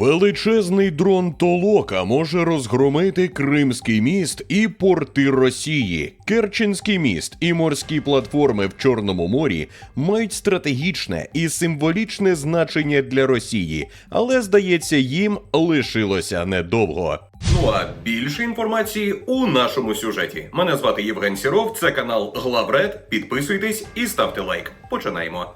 Величезний дрон Толока може розгромити Кримський міст і порти Росії. Керченський міст і морські платформи в Чорному морі мають стратегічне і символічне значення для Росії, але здається, їм лишилося недовго. Ну а більше інформації у нашому сюжеті. Мене звати Євген Сіров, це канал Главред. Підписуйтесь і ставте лайк. Починаємо.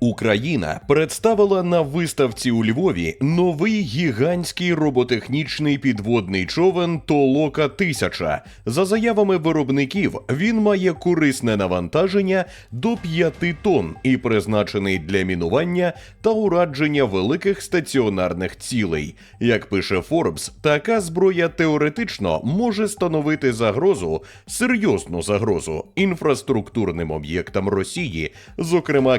Україна представила на виставці у Львові новий гігантський роботехнічний підводний човен Толока 1000 За заявами виробників, він має корисне навантаження до 5 тонн і призначений для мінування та урадження великих стаціонарних цілей. Як пише Forbes, така зброя теоретично може становити загрозу, серйозну загрозу інфраструктурним об'єктам Росії, зокрема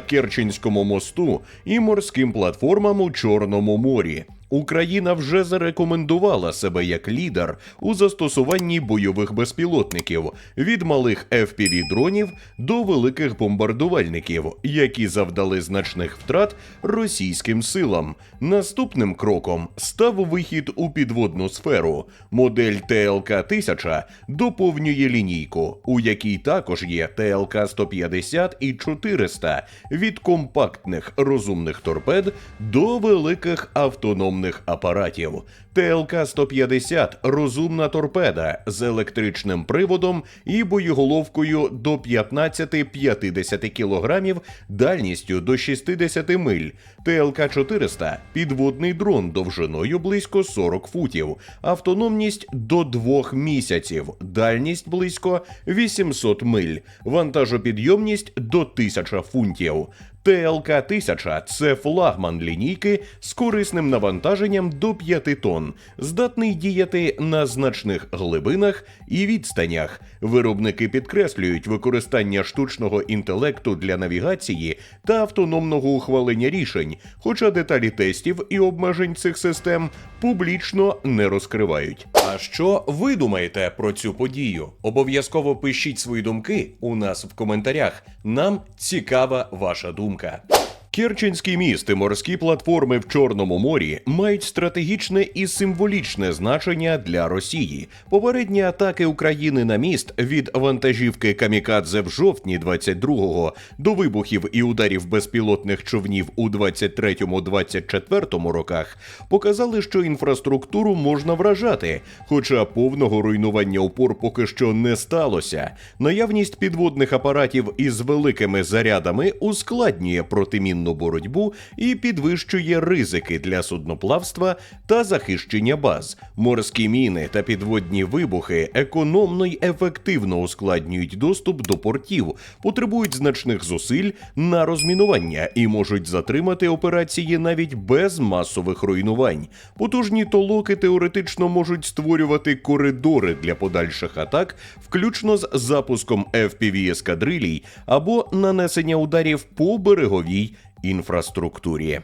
Керченському мосту і морським платформам у Чорному морі. Україна вже зарекомендувала себе як лідер у застосуванні бойових безпілотників від малих fpv дронів до великих бомбардувальників, які завдали значних втрат російським силам. Наступним кроком став вихід у підводну сферу. Модель ТЛК 1000 доповнює лінійку, у якій також є ТЛК 150 і 400 від компактних розумних торпед до великих автономних апаратів. ТЛК 150 розумна торпеда з електричним приводом і боєголовкою до 15-50 кг, дальністю до 60 миль. ТЛК 400 підводний дрон довжиною близько 40 футів, автономність до 2 місяців, дальність близько 800 миль, вантажопідйомність до 1000 фунтів. ТЛК 1000 це флагман лінійки з корисним навантаженням до 5 тонн, здатний діяти на значних глибинах і відстанях. Виробники підкреслюють використання штучного інтелекту для навігації та автономного ухвалення рішень, хоча деталі тестів і обмежень цих систем публічно не розкривають. А що ви думаєте про цю подію? Обов'язково пишіть свої думки у нас в коментарях. Нам цікава ваша думка. Керченський міст і морські платформи в Чорному морі мають стратегічне і символічне значення для Росії. Попередні атаки України на міст від вантажівки Камікадзе в жовтні 22-го до вибухів і ударів безпілотних човнів у 23-24 роках показали, що інфраструктуру можна вражати, хоча повного руйнування упор поки що не сталося. Наявність підводних апаратів із великими зарядами ускладнює протимінну боротьбу і підвищує ризики для судноплавства та захищення баз. Морські міни та підводні вибухи економно й ефективно ускладнюють доступ до портів, потребують значних зусиль на розмінування і можуть затримати операції навіть без масових руйнувань. Потужні толоки теоретично можуть створювати коридори для подальших атак, включно з запуском fpv ескадрилій або нанесення ударів по береговій інфраструктурі.